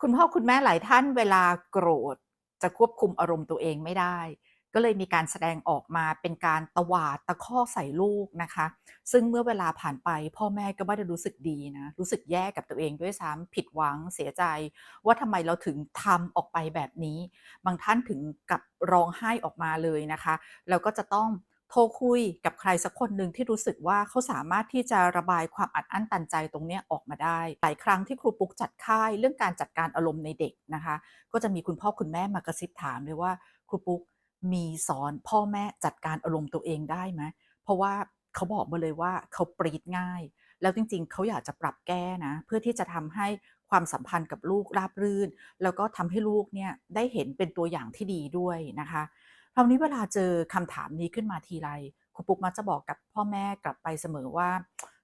คุณพ่อคุณแม่หลายท่านเวลาโกรธ จะควบคุมอารมณ์ตัวเองไม่ได้ ก็เลยมีการแสดงออกมาเป็นการตวาดตะคอใส่ลูกนะคะ ซึ่งเมื่อเวลาผ่านไปพ่อแม่ก็ไม่ได้รู้สึกดีนะ รู้สึกแย่กับตัวเองด้วยซ้ำผิดหวังเสียใจ ว่าทำไมเราถึงทำออกไปแบบนี้ บางท่านถึงกับร้องไห้ออกมาเลยนะคะ แล้วก็จะต้อง โทรคุยกับใครสักคนหนึ่งที่รู้สึกว่าเขาสามารถที่จะระบายความอัดอั้นตันใจตรงนี้ออกมาได้ หลายครั้งที่ครูปุ๊กจัดค่ายเรื่องการจัดการอารมณ์ในเด็กนะคะ ก็จะมีคุณพ่อคุณแม่มากระซิบถามเลยว่าครูปุ๊กมีสอนพ่อแม่จัดการอารมณ์ตัวเองได้ไหมเพราะว่าเขาบอกมาเลยว่าเขาปรีดง่าย แล้วจริงๆ เขาอยากจะปรับแก้นะ เพื่อที่จะทำให้ความสัมพันธ์กับลูกราบรื่น แล้วก็ทำให้ลูกเนี่ยได้เห็นเป็นตัวอย่างที่ดีด้วยนะคะ ราวนี้เวลาเจอคำถามนี้ขึ้นมาทีไรครูปุ๊กมักจะบอกกับพ่อแม่กลับไปเสมอว่า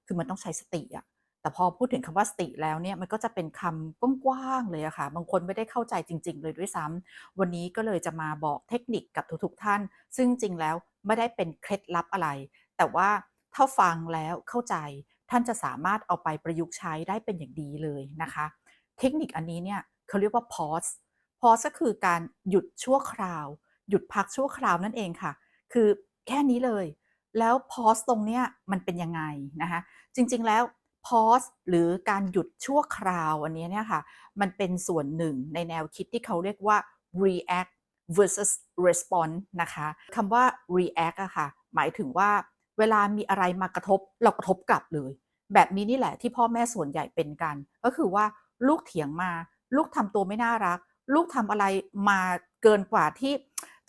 คือมันต้องใช้สติอะแต่พอพูดถึงคำว่าสติแล้วเนี่ยมันก็จะเป็นคำกว้างๆเลยอะค่ะ บางคนไม่ได้เข้าใจจริง ๆ เลยด้วยซ้ำวันนี้ก็เลยจะมาบอกเทคนิคกับทุกๆท่าน ซึ่งจริงแล้วไม่ได้เป็นเคล็ดลับอะไร แต่ว่าถ้าฟังแล้วเข้าใจท่านจะสามารถเอาไปประยุกต์ใช้ได้เป็นอย่างดีเลยนะคะ เทคนิคอันนี้เนี่ยเขาเรียกว่า pause pause ก็คือการหยุดชั่วคราว หยุดพักชั่วคราวนั่นเองค่ะ คือแค่นี้เลย แล้ว pause ตรงเนี้ยมันเป็นยังไงนะคะจริงๆแล้ว pause หรือการหยุดชั่วคราวอันนี้เนี่ยค่ะมันเป็นส่วนหนึ่งในแนวคิดที่เขาเรียกว่า react versus response นะคะคำว่า react อะค่ะ หมายถึงว่าเวลามีอะไรมากระทบเรากระทบกลับเลย แบบนี้นี่แหละที่พ่อแม่ส่วนใหญ่เป็นกัน ก็คือว่าลูกเถียงมา ลูกทำตัวไม่น่ารัก ลูกทำอะไรมาเกินกว่าที่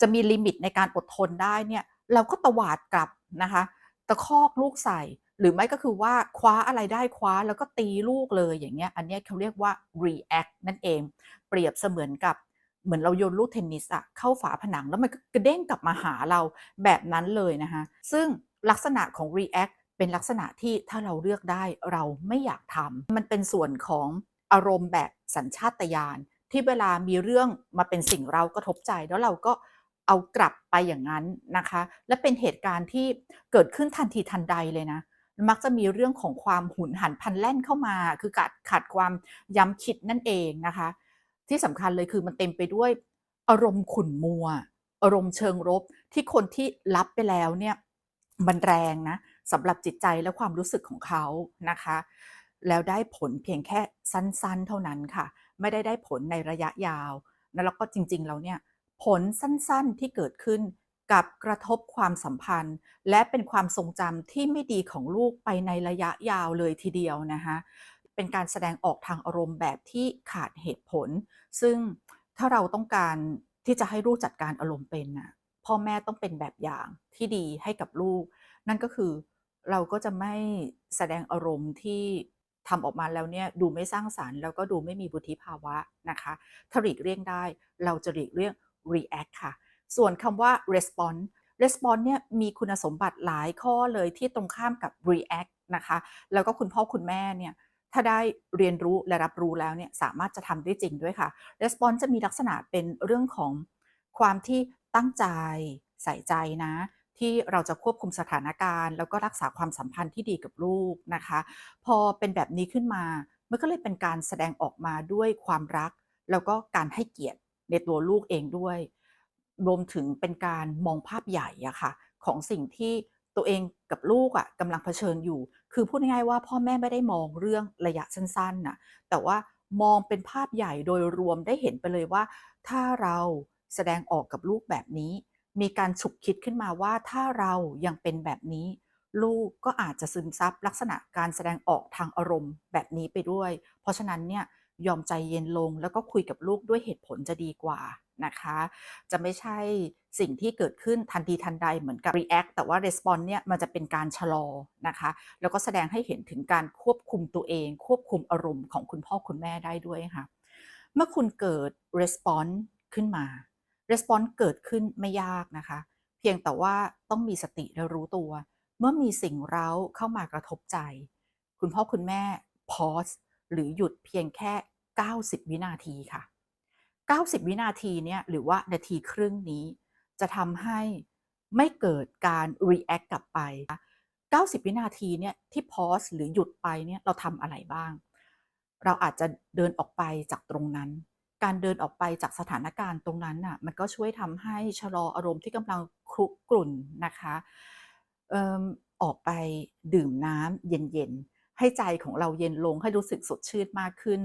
จะมีลิมิตในการอดทนได้เนี่ยเราก็ตวาดกลับนะคะตะคอกลูกใส่ หรือไม่ก็คือว่าคว้าอะไรได้คว้าแล้วก็ตีลูกเลยอย่างเงี้ยอันนี้เขาเรียกว่า react นั่นเอง เปรียบเสมือนกับเหมือนเราโยนลูกเทนนิสอะเข้าฝาผนังแล้วมันก็กระเด้งกลับมาหาเราแบบนั้นเลยนะคะซึ่งลักษณะของ react เป็นลักษณะที่ถ้าเราเลือกได้เราไม่อยากทำมันเป็นส่วนของอารมณ์แบบสัญชาตญาณที่เวลามีเรื่องมาเป็นสิ่งเรากระทบใจแล้วเราก็ เอากลับไปอย่างนั้นนะคะ และเป็นเหตุการณ์ที่เกิดขึ้นทันทีทันใดเลยนะมักจะมีเรื่องของความหุนหันพันแล่นเข้ามา คือขาดขาดความย้ำคิดนั่นเองนะคะ ที่สำคัญเลยคือมันเต็มไปด้วยอารมณ์ขุ่นมัว อารมณ์เชิงรบที่คนที่รับไปแล้วเนี่ยมันแรงนะสำหรับจิตใจและความรู้สึกของเขานะคะ แล้วได้ผลเพียงแค่สั้นๆ เท่านั้นค่ะ ไม่ได้ได้ผลในระยะยาว แล้วก็จริงๆแล้วเนี่ย ผลสั้นๆที่เกิดขึ้นกับกระทบความสัมพันธ์ และเป็นความทรงจำที่ไม่ดีของลูกไปในระยะยาวเลยทีเดียวนะคะเป็นการแสดงออกทางอารมณ์แบบที่ขาดเหตุผล ซึ่งถ้าเราต้องการที่จะให้ลูกจัดการอารมณ์เป็นนะพ่อแม่ต้องเป็นแบบอย่างที่ดีให้กับลูก นั่นก็คือเราก็จะไม่แสดงอารมณ์ที่ทำออกมาแล้วเนี่ยดูไม่สร้างสารรค์แล้วก็ดูไม่มีบุธิภาวะนะคะถ้าหลีกเลี่ยงได้ เราจะหลีกเลี่ยง react ค่ะ ส่วนคำว่า response response เนี่ยมีคุณสมบัติหลายข้อเลยที่ตรงข้ามกับ react นะคะ แล้วก็คุณพ่อคุณแม่เนี่ยถ้าได้เรียนรู้และรับรู้แล้วเนี่ยสามารถจะทำได้จริงด้วยค่ะ response จะมีลักษณะเป็นเรื่องของความที่ตั้งใจใส่ใจนะ ที่เราจะควบคุมสถานการณ์ แล้วก็รักษาความสัมพันธ์ที่ดีกับลูกนะคะ พอเป็นแบบนี้ขึ้นมา มันก็เลยเป็นการแสดงออกมาด้วยความรัก แล้วก็การให้เกียรติ ในตัวลูกเองด้วย รวมถึงเป็นการมองภาพใหญ่อะค่ะ ของสิ่งที่ตัวเองกับลูกอะกำลังเผชิญอยู่ คือพูดง่ายๆว่าพ่อแม่ไม่ได้มองเรื่องระยะสั้นๆน่ะแต่ว่ามองเป็นภาพใหญ่โดยรวมได้เห็นไปเลยว่า ถ้าเราแสดงออกกับลูกแบบนี้ มีการฉุกคิดขึ้นมาว่าถ้าเรายังเป็นแบบนี้ ลูกก็อาจจะซึมซับลักษณะการแสดงออกทางอารมณ์แบบนี้ไปด้วย เพราะฉะนั้นเนี่ย ยอมใจเย็นลง แล้วก็คุยกับลูกด้วยเหตุผลจะดีกว่านะคะ จะไม่ใช่สิ่งที่เกิดขึ้นทันทีทันใดเหมือนกับ react แต่ว่า response เนี่ยมันจะเป็นการชะลอนะคะ แล้วก็แสดงให้เห็นถึงการควบคุมตัวเอง ควบคุมอารมณ์ของคุณพ่อคุณแม่ได้ด้วยค่ะ เมื่อคุณเกิด response ขึ้นมา response เกิดขึ้นไม่ยากนะคะ เพียงแต่ว่าต้องมีสติและรู้ตัว เมื่อมีสิ่งเร้าเข้ามากระทบใจ คุณพ่อคุณแม่ pause หรือหยุดเพียงแค่ 90 วินาทีค่ะ 90 วินาทีเนี่ยหรือว่านาทีครึ่งนี้ จะทำให้ไม่เกิดการ react กลับไป 90 วินาทีเนี่ยที่ pause หรือหยุดไปเนี่ยเราทำอะไรบ้าง เราอาจจะเดินออกไปจากตรงนั้น การเดินออกไปจากสถานการณ์ตรงนั้นน่ะมันก็ช่วยทำให้ชะลออารมณ์ที่กำลังครุกรุ่นนะคะออออกไปดื่มน้ำเย็นๆ ให้ใจของเราเย็นลงให้รู้สึกสดชื่นมากขึ้น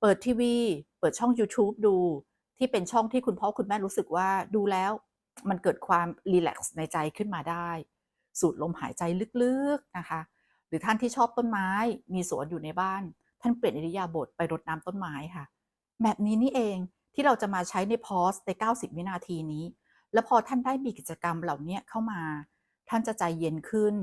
เปิดทีวี เปิดช่องยูทูบดู ที่เป็นช่องที่คุณพ่อคุณแม่รู้สึกว่าดูแล้วมันเกิดความรีแลกซ์ในใจขึ้นมาได้ สูดลมหายใจลึกๆนะคะ หรือท่านที่ชอบต้นไม้ มีสวนอยู่ในบ้าน ท่านเปลี่ยนอิริยาบถไปรดน้ำต้นไม้ค่ะ แบบนี้นี่เองที่เราจะมาใช้ใน pause ใน 90 วินาทีนี้ แล้วพอท่านได้มีกิจกรรมเหล่านี้เข้ามา ท่านจะใจเย็นขึ้น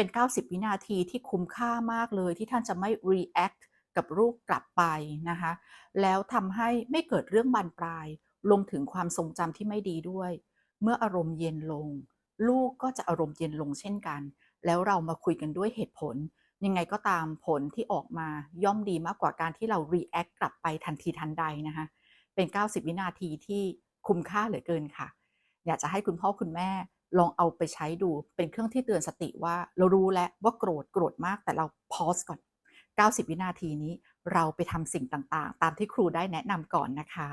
เป็น 90 วินาทีที่คุ้มค่ามากเลยที่ท่านจะไม่รีแอ็กต์กับลูกกลับไปนะคะ แล้วทำให้ไม่เกิดเรื่องบานปลายรวมถึงความทรงจำที่ไม่ดีด้วย เมื่ออารมณ์เย็นลง ลูกก็จะอารมณ์เย็นลงเช่นกัน แล้วเรามาคุยกันด้วยเหตุผล ยังไงก็ตามผลที่ออกมาย่อมดีมากกว่าการที่เรารีแอ็กต์กลับไปทันทีทันใดนะคะเป็น 90 วินาทีที่คุ้มค่าเหลือเกินค่ะ อยากจะให้คุณพ่อคุณแม่ ลองเอาไปใช้ดูเป็นเครื่องที่เตือนสติว่า เรารู้แล้วว่าโกรธโกรธมากแต่เราพอสก่อน 90 วินาทีนี้ เราไปทำสิ่งต่างๆ ตามที่ครูได้แนะนำก่อนนะคะ